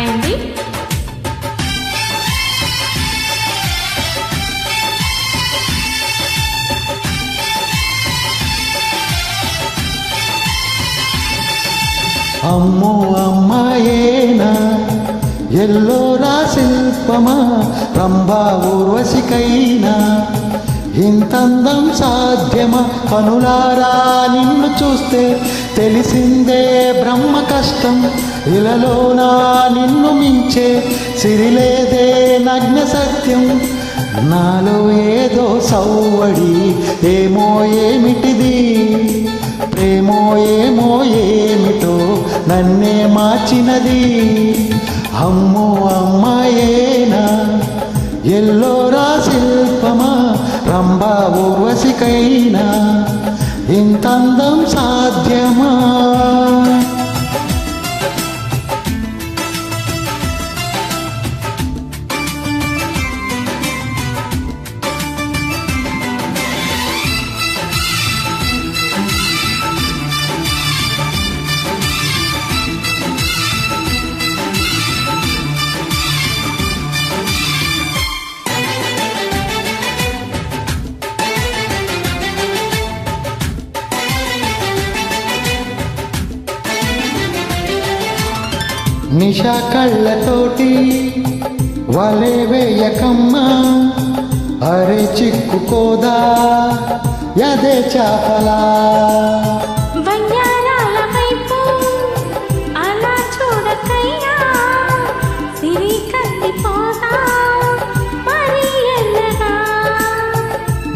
Hi అండి అమ్మో అమ్మాయేనా ఎల్లోరా శిల్పమా రంభా ఊర్వశికైనా. ఇంతందం సాధ్యమా కనులారా నిన్ను చూస్తే తెలిసిందే బ్రహ్మ కష్టం. ఇలలోనా నిన్ను మించే సిరిలేదే నగ్న సత్యం నాలో ఏదో సౌవడి ఏమో ఏమిటిది? ప్రేమో ఏమో ఏమిటో నన్నే మార్చినది. అమ్మో అమ్మాయేనా ఎల్లోరా శిల్పమా రంభా ఊర్వశికైనా? ఇంతందం సాధ్యమా? నిషా కళ్ళతోటి వలే వేయకమ్మా. అరే చిక్కుకోదా యదే చాపలా.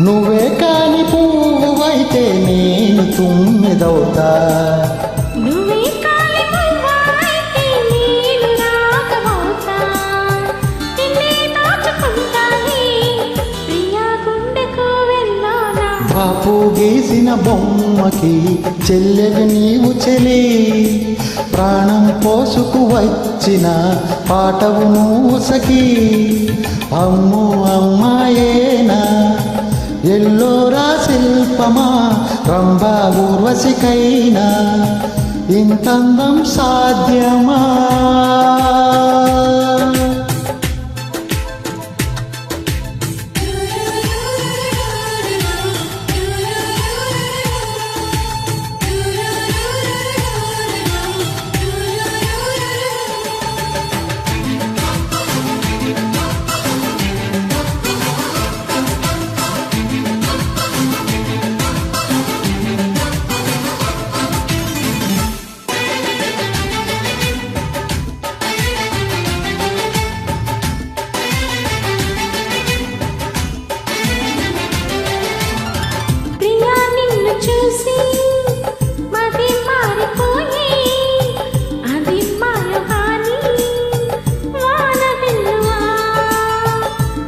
నువ్వే కాని పువ్వువైతే నేను తుమ్మిదవుతా. నువ్వే వెళ్ళానా గీసిన బొమ్మకి చెల్లెవి నీవు చెలి. ప్రాణం పోసుకు వచ్చిన పాటవు నువ్వు సఖి అమ్ము అమ్మాయేనా? ఎల్లోరా శిల్పమా? రంభా ఊర్వశికైనా? ఇంతందం సాధ్యమా?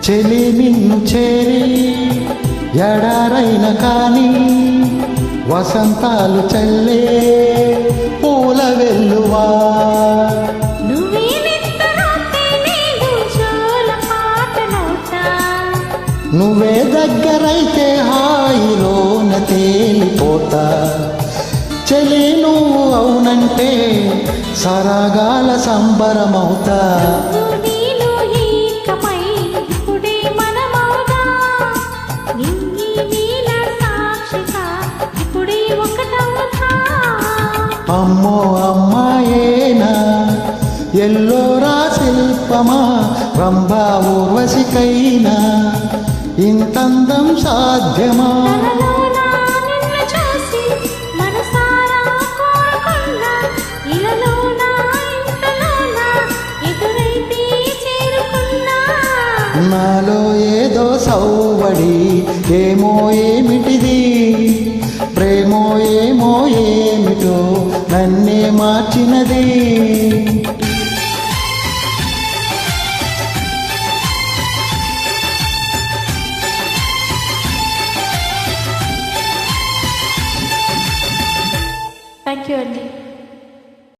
చెలి నిన్ను చేరి ఎడారైన కాని వసంతాలు చల్లే పూల వెల్లువా. నువ్వే దగ్గరైతే హాయిలోన తేలిపోతా చెలి నువ్వు అవునంటే సరాగాల సంబరమవుతా. అమ్మో అమ్మాయేనా? ఎల్లోరా శిల్పమా? రంభా ఊర్వశికైనా? ఇంతందం సాధ్యమా? నాలో ఏదో సౌవడి ఏమో ఏమిటిది? ప్రేమో ఏమో ఏమిటో నన్నే మార్చినది